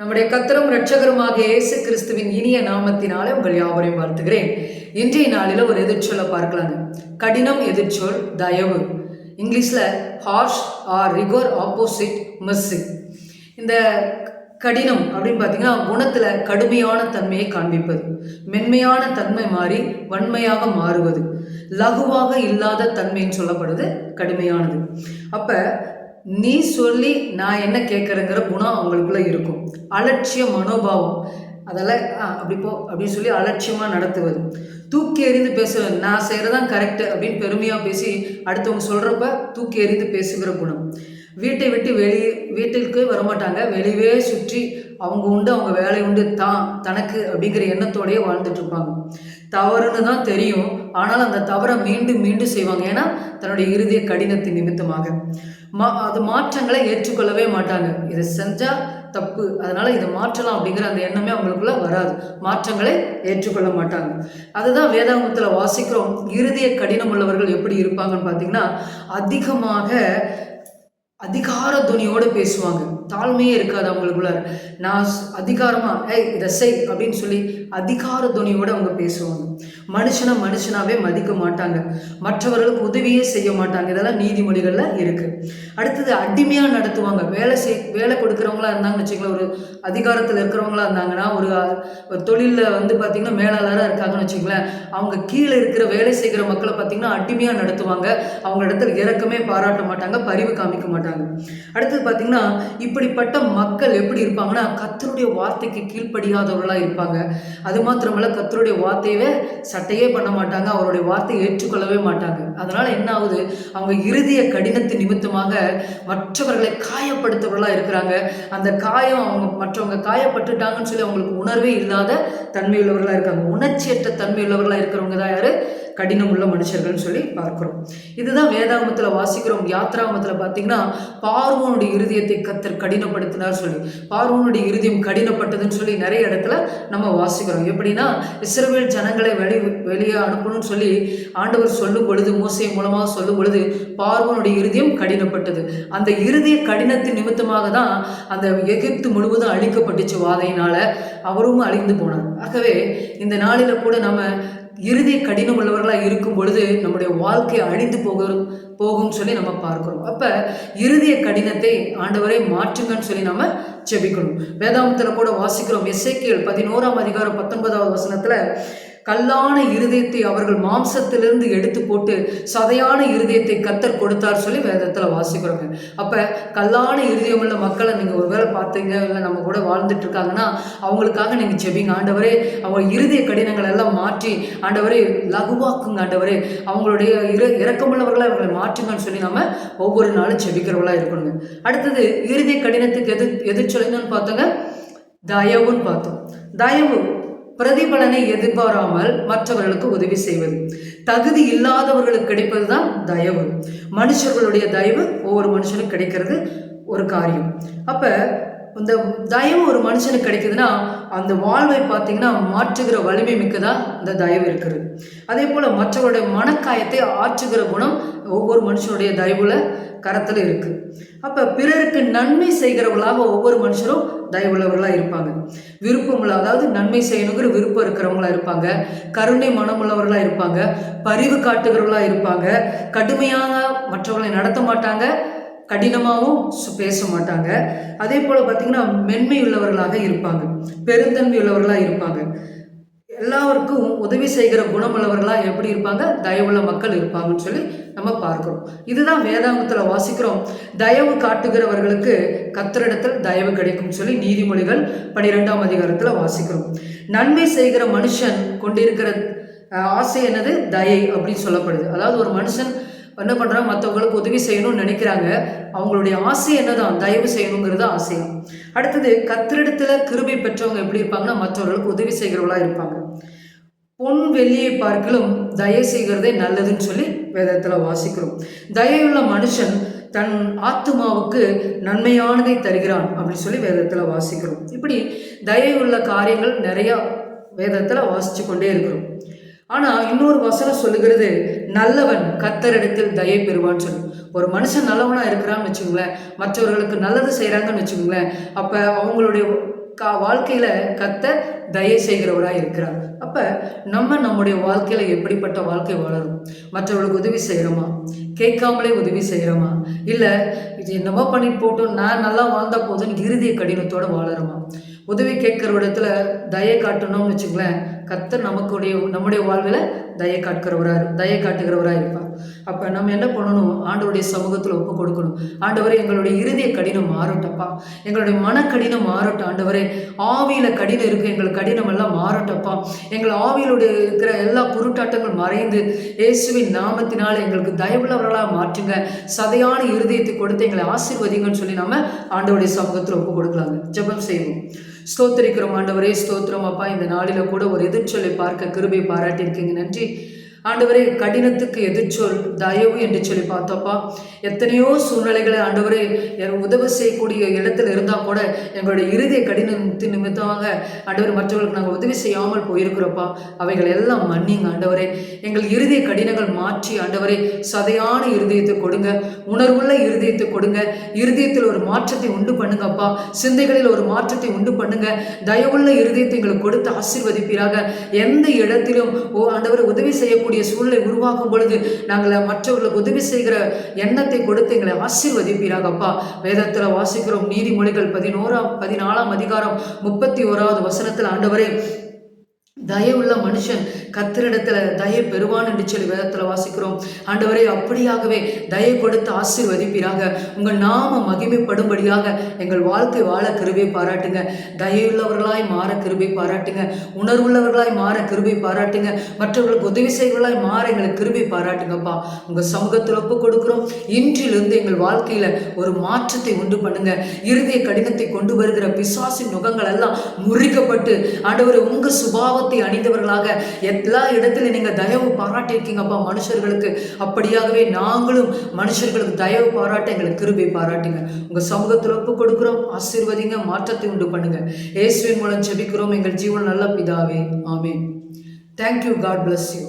நம்முடைய கத்தரும் இரட்சகருமாக இயேசு கிறிஸ்துவின் இனிய நாமத்தினாலே உங்கள் யாவரையும் வாழ்த்துகிறேன். இன்றைய நாளில் ஒரு எதிர்ச்சொல்லை பார்க்கலாங்க. கடினம் எதிர்ச்சொல் தயவு. இங்கிலீஷில் ஹார்ஷ் ஆர் ரிகோர் ஆப்போசிட் மெஸ்ஸு இந்த கடினம் அப்படின்னு பார்த்தீங்கன்னா குணத்தில் கடுமையான தன்மையை காண்பிப்பது. மென்மையான தன்மை மாறி வன்மையாக மாறுவது. லகுவாக இல்லாத தன்மைன்னு சொல்லப்படுது கடுமையானது. அப்போ நீ சொல்லி நான் என்ன கேட்குறேங்கிற குணம் அவங்களுக்குள்ள இருக்கும். அலட்சிய மனோபாவம். அதெல்லாம் அப்படி போ அப்படின்னு சொல்லி அலட்சியமாக நடத்துவது. தூக்கி எறிந்து பேசுவது. நான் செய்கிறதான் கரெக்டு அப்படின்னு பெருமையாக பேசி அடுத்தவங்க சொல்கிறப்ப தூக்கி எறிந்து பேசுகிற குணம். வீட்டை விட்டு வெளியே வீட்டிற்கு வரமாட்டாங்க. வெளியே சுற்றி அவங்க உண்டு அவங்க வேலை உண்டு தான் தனக்கு அப்படிங்கிற எண்ணத்தோடையே வாழ்ந்துட்டு இருப்பாங்க. தவறுன்னு தான் தெரியும். ஆனால் அந்த தவறை மீண்டும் மீண்டும் செய்வாங்க. ஏன்னா தன்னுடைய இறுதிய கடினத்தின் நிமித்தமாக. மா அது மாற்றங்களை ஏற்றுக்கொள்ளவே மாட்டாங்க. இதை செஞ்சால் தப்பு. அதனால் இதை மாற்றலாம் அப்படிங்கிற அந்த எண்ணமே அவங்களுக்குள்ள வராது. மாற்றங்களை ஏற்றுக்கொள்ள மாட்டாங்க. அதுதான் வேதாங்கத்தில் வாசிக்கிறோம். இறுதிய கடினம் உள்ளவர்கள் எப்படி இருப்பாங்கன்னு பார்த்தீங்கன்னா அதிகமாக அதிகார துணியோடு பேசுவாங்க. தாழ்மையே இருக்காது அவங்களுக்குள்ள. நான் அதிகாரமாக ஏய் இதை செய் அப்படின்னு சொல்லி அதிகார துணியோடு அவங்க பேசுவாங்க. மனுஷனை மனுஷனாவே மதிக்க மாட்டாங்க. மற்றவர்களுக்கு உதவியே செய்ய மாட்டாங்க. இதெல்லாம் நீதிமொழிகளில் இருக்குது அடுத்தது அடிமையாக நடத்துவாங்க. வேலை செய் வேலை கொடுக்குறவங்களா இருந்தாங்கன்னு வச்சுக்கலாம் ஒரு அதிகாரத்தில் இருக்கிறவங்களா இருந்தாங்கன்னா ஒரு ஒரு தொழிலில் வந்து பார்த்திங்கன்னா மேலாளராக இருக்காங்கன்னு வச்சுக்கோங்களேன். அவங்க கீழே இருக்கிற வேலை செய்கிற மக்களை பார்த்திங்கன்னா அடிமையாக நடத்துவாங்க. அவங்க இடத்துல இறக்கமே பாராட்ட மாட்டாங்க பரிவு காமிக்க மாட்டாங்க. அடுத்தது பார்த்திங்கன்னா இப்படிப்பட்ட மக்கள் எப்படி இருப்பாங்கன்னா கத்தருடைய வார்த்தைக்கு கீழ்ப்படியாதவர்களாக இருப்பாங்க. அது மாத்திரமல்ல கத்தருடைய வார்த்தையவே சட்டையே பண்ண மாட்டாங்க அவருடைய வார்த்தையை ஏற்றுக்கொள்ளவே மாட்டாங்க. அதனால் என்ன ஆகுது? அவங்க இறுதிய கடினத்து நிமித்தமாக மற்றவர்களை காயப்படுத்தவர்களாக இருக்கிறாங்க. அந்த காயம் அவங்க மற்றவங்க காயப்பட்டுட்டாங்கன்னு சொல்லி அவங்களுக்கு உணர்வே இல்லாத தன்மையுள்ளவர்களாக இருக்காங்க. உணர்ச்சியற்ற தன்மையுள்ளவர்களாக இருக்கிறவங்க தான் யார்? கடினம் உள்ள மனுஷர்கள்னு சொல்லி பார்க்கிறோம். இதுதான் வேதாகமத்தில் வாசிக்கிறோம். யாத்ராமத்தில் பார்த்தீங்கன்னா பார்வோனுடைய இருதயத்தை கத்தர் கடினப்படுத்தினார் சொல்லி பார்வோனுடைய இருதயம் கடினப்பட்டதுன்னு சொல்லி நிறைய இடத்துல நம்ம வாசிக்கிறோம். எப்படின்னா இஸ்ரவேல் ஜனங்களை வெளி வெளியே அனுப்பணும்னு சொல்லி ஆண்டவர் சொல்லும் பொழுது மோசை மூலமாக சொல்லும் பொழுது பார்வோனுடைய இருதயம் கடினப்பட்டது. அந்த இருதய கடினத்தின் நிமித்தமாக தான் அந்த எகிப்து முழுவதும் அழிக்கப்பட்டுச்சு வாதையினால். அவரும் அழிந்து போனார். ஆகவே இந்த நாளில் கூட நம்ம இறுதி கடினம் உள்ளவர்களாக இருக்கும் பொழுது நம்முடைய வாழ்க்கை அழிந்து போகும் போகும்னு சொல்லி நம்ம பார்க்கிறோம். அப்போ இறுதிய கடினத்தை ஆண்டவரை மாற்றுங்கன்னு சொல்லி நம்ம ஜெபிக்கணும். வேதாந்தத்தில் கூட வாசிக்கிறோம். எஸ்ஐக்கியல் பதினோராம் அதிகாரம் பத்தொன்பதாவது வசனத்தில் கல்லான இருதயத்தை அவர்கள் மாம்சத்திலிருந்து எடுத்து போட்டு சதையான இருதயத்தை கத்தர் கொடுத்தார் சொல்லி வேதத்தில் வாசிக்கிறோங்க. அப்போ கல்லான இருதயமுள்ள மக்களை நீங்கள் ஒருவேளை பார்த்தீங்க இல்லை நம்ம கூட வாழ்ந்துட்டு இருக்காங்கன்னா அவங்களுக்காக நீங்கள் செபிங்க ஆண்டவரே அவங்க இருதய கடினங்கள் எல்லாம் மாற்றி ஆண்டவரே லகுவாக்குங்க ஆண்டவரே. அவங்களுடைய இர இறக்கமுள்ளவர்களை அவர்களை மாற்றுங்கன்னு சொல்லி நம்ம ஒவ்வொரு நாளும் ஜெபிக்கிறவங்களா இருக்கணுங்க. அடுத்தது இறுதி கடினத்துக்கு எது எது சொல்லுங்கன்னு பார்த்தோங்க? தயவுன்னு பார்த்தோம். தயவு பிரதிபலனை எதிர்பாராமல் மற்றவர்களுக்கு உதவி செய்வது. தகுதி இல்லாதவர்களுக்கு கிடைப்பது தான் தயவு. மனுஷர்களுடைய தயவு ஒவ்வொரு மனுஷனுக்கு கிடைக்கிறது ஒரு காரியம். அப்போ இந்த தயவு ஒரு மனுஷனுக்கு கிடைக்குதுன்னா அந்த வாழ்வை பார்த்தீங்கன்னா மாற்றுகிற வலிமை மிக்கதா இந்த தயவு இருக்கிறது அதே போல் மற்றவருடைய மனக்காயத்தை ஆற்றுகிற குணம் ஒவ்வொரு மனுஷனுடைய தயவுல கரத்தில் இருக்கு. அப்போ பிறருக்கு நன்மை செய்கிறவர்களாக ஒவ்வொரு மனுஷரும் தயவுள்ளவர்களாக இருப்பாங்க. விருப்பமுள்ள அதாவது நன்மை செய்யணுங்கிற விருப்பம் இருக்கிறவங்களா இருப்பாங்க. கருணை மனமுள்ளவர்களாக இருப்பாங்க. பரிவு காட்டுகிறவர்களாக இருப்பாங்க. கடுமையாக மற்றவர்களை நடத்த மாட்டாங்க. கடினமாகவும் பேச மாட்டாங்க. அதே போல் பார்த்தீங்கன்னா மென்மை உள்ளவர்களாக இருப்பாங்க. பெருந்தன்மை உள்ளவர்களாக இருப்பாங்க. எல்லாருக்கும் உதவி செய்கிற குணமுள்ளவர்களாக எப்படி இருப்பாங்க? தயவுள்ள மக்கள் இருப்பாங்கன்னு சொல்லி நம்ம பார்க்குறோம். இதுதான் வேதாங்கத்தில் வாசிக்கிறோம். தயவு காட்டுகிறவர்களுக்கு கத்தரிடத்தில் தயவு கிடைக்கும் சொல்லி நீதிமொழிகள் பனிரெண்டாம் அதிகாரத்தில் வாசிக்கிறோம். நன்மை செய்கிற மனுஷன் கொண்டிருக்கிற ஆசை என்னது? தயை அப்படின்னு சொல்லப்படுது. அதாவது ஒரு மனுஷன் என்ன பண்ணுறாங்க மற்றவங்களுக்கு உதவி செய்யணும்னு நினைக்கிறாங்க. அவங்களுடைய ஆசை என்னதான்? தயவு செய்யணுங்கிறது ஆசையா அடுத்தது கத்திரிடத்தில் கிருபை பெற்றவங்க எப்படி இருப்பாங்கன்னா மற்றவர்களுக்கு உதவி செய்கிறவங்களா இருப்பாங்க. பொன் வெள்ளியை பார்க்கலும் தயை செய்கிறதே நல்லதுன்னு சொல்லி வேதத்தில் வாசிக்கிறோம். தயையுள்ள மனுஷன் தன் ஆத்துமாவுக்கு நன்மையானதை தருகிறான் அப்படின்னு சொல்லி வேதத்தில் வாசிக்கிறோம். இப்படி தயையுள்ள காரியங்கள் நிறையா வேதத்தில் வாசித்து கொண்டே இருக்கிறோம். ஆனால் இன்னொரு வசனம் சொல்லுகிறது நல்லவன் கத்தரிடத்தில் தயை பெறுவான்னு சொல்லி. ஒரு மனுஷன் நல்லவனாக இருக்கிறான்னு வச்சுக்கோங்களேன் மற்றவர்களுக்கு நல்லது செய்கிறாங்கன்னு வச்சுக்கோங்களேன் அப்போ அவங்களுடைய கா வாழ்க்கையில் கத்தர் தயை செய்கிறவராக இருக்கிறார். அப்போ நம்ம நம்முடைய வாழ்க்கையில் எப்படிப்பட்ட வாழ்க்கை வாழணும்? மற்றவர்களுக்கு உதவி செய்கிறோமா கேட்காமலே உதவி செய்கிறோமா இல்லை இது என்னமோ பண்ணிட்டு போட்டோம் நான் நல்லா வாழ்ந்தால் போதும்னு இறுதிய கடினத்தோடு வாழறோமா? உதவி கேட்குற இடத்துல தயை காட்டணும்னு வச்சுங்களேன் கத்தர் நமக்குடைய நம்முடைய வாழ்வில் தயை காட்டுகிறவராக தயை காட்டுகிறவராக இருப்பார். அப்போ நம்ம என்ன பண்ணணும்? ஆண்டவருடைய சமூகத்தில் ஒப்பு கொடுக்கணும். ஆண்டவரே எங்களுடைய இறுதிய கடினம் மாறட்டப்பா எங்களுடைய மன கடினம் மாறட்டும். ஆண்டவரே ஆவியில் கடினம் இருக்குது எங்கள் கடினம் எல்லாம் மாறட்டப்பா எங்கள் ஆவியிலுடைய இருக்கிற எல்லா பொருட்டாட்டங்கள் மறைந்து இயேசுவின் நாமத்தினால் எங்களுக்கு தயவுள்ளவர்களாக மாற்றுங்க. சதையான இருதயத்தை கொடுத்து எங்களை ஆசீர்வதிங்கன்னு சொல்லி நம்ம ஆண்டவருடைய சமூகத்தில் ஒப்பு கொடுக்கலாங்க. ஜெபம் செய்வோம். ஸ்தோத்திரிக்கிறோம் ஆண்டவரே ஸ்தோத்திரம் அப்பா. இந்த நாளில கூட ஒரு எதிர்ச்சொல்லை பார்க்க கிருபை பாராட்டியிருக்கீங்க. நன்றி. ஆண்டவரே கடினத்துக்கு எதிர்ச்சொல் தயவு என்று சொல்லி பார்த்தோப்பா. எத்தனையோ சூழ்நிலைகளை ஆண்டவரே உதவி செய்யக்கூடிய இடத்துல இருந்தால் கூட எங்களுடைய இறுதிய கடினத்தின் நிமித்தமாக ஆண்டவர் மற்றவர்களுக்கு நாங்கள் உதவி செய்யாமல் போயிருக்கிறோப்பா. அவைகள் எல்லாம் மன்னிங்க ஆண்டவரே. எங்கள் இறுதிய கடினங்கள் மாற்றி ஆண்டவரே சதையான இருதயத்தை கொடுங்க. உணர்வுள்ள இருதயத்தை கொடுங்க. இருதயத்தில் ஒரு மாற்றத்தை உண்டு பண்ணுங்கப்பா. சிந்தைகளில் ஒரு மாற்றத்தை உண்டு பண்ணுங்க. தயவுள்ள இருதயத்தை எங்களுக்கு கொடுத்து ஆசீர்வதிப்பீராக. எந்த இடத்திலும் ஓ ஆண்டவர் உதவி செய்யக்கூடிய சூழ்நிலை உருவாக்கும் பொழுது நாங்கள் மற்றவர்களுக்கு உதவி செய்கிற எண்ணத்தை கொடுத்து எங்களை ஆசீர்வதிப்பீராகப்பா வேதத்தில் வாசிக்கிறோம் நீதிமொழிகள் பதினோராம் பதினாலாம் அதிகாரம் முப்பத்தி ஓராவது வசனத்தில் ஆண்டவரே தயவுள்ள மனுஷன் கத்திரிடத்துல தயை பெறுவான் என்று சொல்லி வேதத்தில் வாசிக்கிறோம். ஆண்டவரே அப்படியாகவே தயை கொடுத்து ஆசீர்வதிப்பீராக. உங்கள் நாம மகிமைப்படும்படியாக எங்கள் வாழ்க்கை வாழ கிருபை பாராட்டுங்க. தயவுள்ளவர்களாய் மாற கிருபை பாராட்டுங்க. உணர்வுள்ளவர்களாய் மாற கிருபை பாராட்டுங்க. மற்றவர்களுக்கு உதவி செய்வர்களாய் மாற எங்களுக்கு கிருபை பாராட்டுங்கப்பா. உங்கள் சமூகத்தில் ஒப்பு கொடுக்குறோம். இன்றிலிருந்து எங்கள் வாழ்க்கையில ஒரு மாற்றத்தை உண்டு பண்ணுங்க. இறுதிய கடினத்தை கொண்டு வருகிற பிசாசின் நுகங்கள் எல்லாம் முறிக்கப்பட்டு ஆண்டவர் உங்கள் சுபாவத்தை அணிந்தவர்களாக எல்லா இடத்திலும் நீங்கள் தயவு பாராட்டியிருக்கீங்கப்பா மனுஷர்களுக்கு. அப்படியாகவே நாங்களும் மனுஷர்களுக்கு தயவு பாராட்ட எங்களை கிருபை பாராட்டுங்க. உங்கள் சமூகத்தில் ஒப்பு கொடுக்குறோம் ஆசீர்வதிங்க மாற்றத்தை உண்டு பண்ணுங்க. இயேசுவின் மூலம் செபிக்கிறோம் எங்கள் ஜீவன் நல்ல பிதாவே. ஆமே தேங்க்யூ காட் பிளஸ் யூ